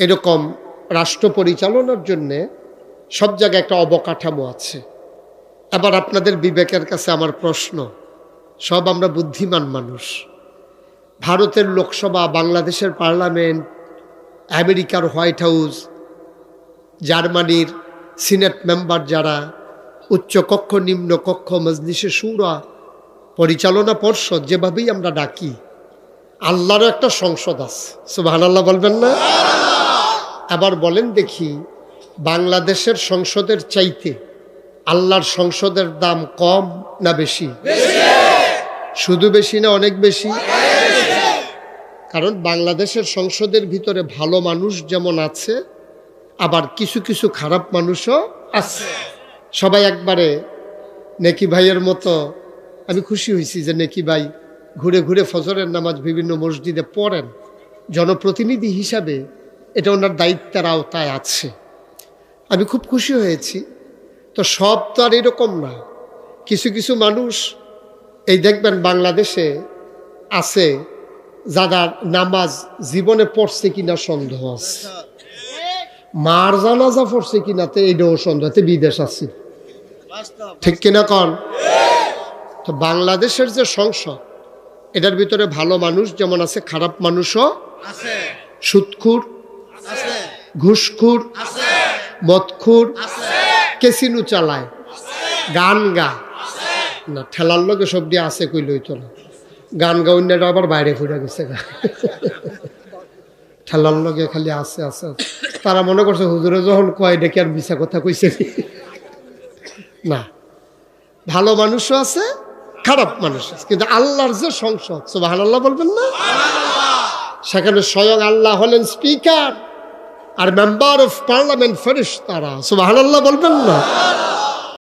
এরকম রাষ্ট্র পরিচালনার জন্যে সব জায়গায় একটা অবকাঠামো আছে। আবার আপনাদের বিবেকের কাছে আমার প্রশ্ন, সব আমরা বুদ্ধিমান মানুষ। ভারতের লোকসভা, বাংলাদেশের পার্লামেন্ট, আমেরিকার হোয়াইট হাউস, জার্মানির সিনেট মেম্বার যারা, উচ্চ কক্ষ, নিম্ন কক্ষ সুরা, পরিচালনা পর্ষদ যেভাবেই আমরা ডাকি, আল্লাহরও একটা সংসদ আছে। সুবাহান আল্লাহ বলবেন না? আবার বলেন দেখি বাংলাদেশের সংসদের চাইতে আল্লাহর সংসদের দাম কম না বেশি? শুধু বেশি না অনেক বেশি? কারণ বাংলাদেশের সংসদের ভিতরে ভালো মানুষ যেমন আছে আবার কিছু কিছু খারাপ মানুষও আছে। সবাই একবারে নেকি ভাইয়ের মতো আমি খুশি হয়েছি যে নেকি ভাই ঘুরে ঘুরে ফজরের নামাজ বিভিন্ন মসজিদে পড়েন। জনপ্রতিনিধি হিসাবে এটা ওনার দায়িত্বের আওতায় আছে। আমি খুব খুশি হয়েছি। তো সব তো আর এরকম না। কিছু কিছু মানুষ এই দেখবেন বাংলাদেশে আছে যারা নামাজ জীবনে পড়ছে কিনা সন্দেহ আছে। মার জানাজা পড়ছে কিনা তো এইটাও সন্দেহ। বিদেশ আছে। ঠিক কিনা কন? তো বাংলাদেশের যে সংসদ, এটার ভিতরে ভালো মানুষ যেমন আছে, খারাপ মানুষও আছে। সুৎখুর ঘুষখুর, মদখুর কেসিনু চালায়, গান গা। না, ঠেলার লোকে সব দিয়ে আছে কই লইতো না। গান গাউন্যাটা আবার বাইরে ফুটে গেছে গা। ঠেলার লোকে খালি আছে আছে। তারা মনে করছে হুজুরে যখন কয়, ডেকে আর মিশা কথা কইছে না। ভালো মানুষও আছে, খারাপ মানুষ আছে। কিন্তু আল্লাহর যে সংসদ সুবাহ আল্লাহ বলবেন না? সেখানে স্বয়ং আল্লাহ হলেন স্পিকার। আর মেম্বার অফ পার্লামেন্ট ফেরিস তারা সুবাহ বলবেন না।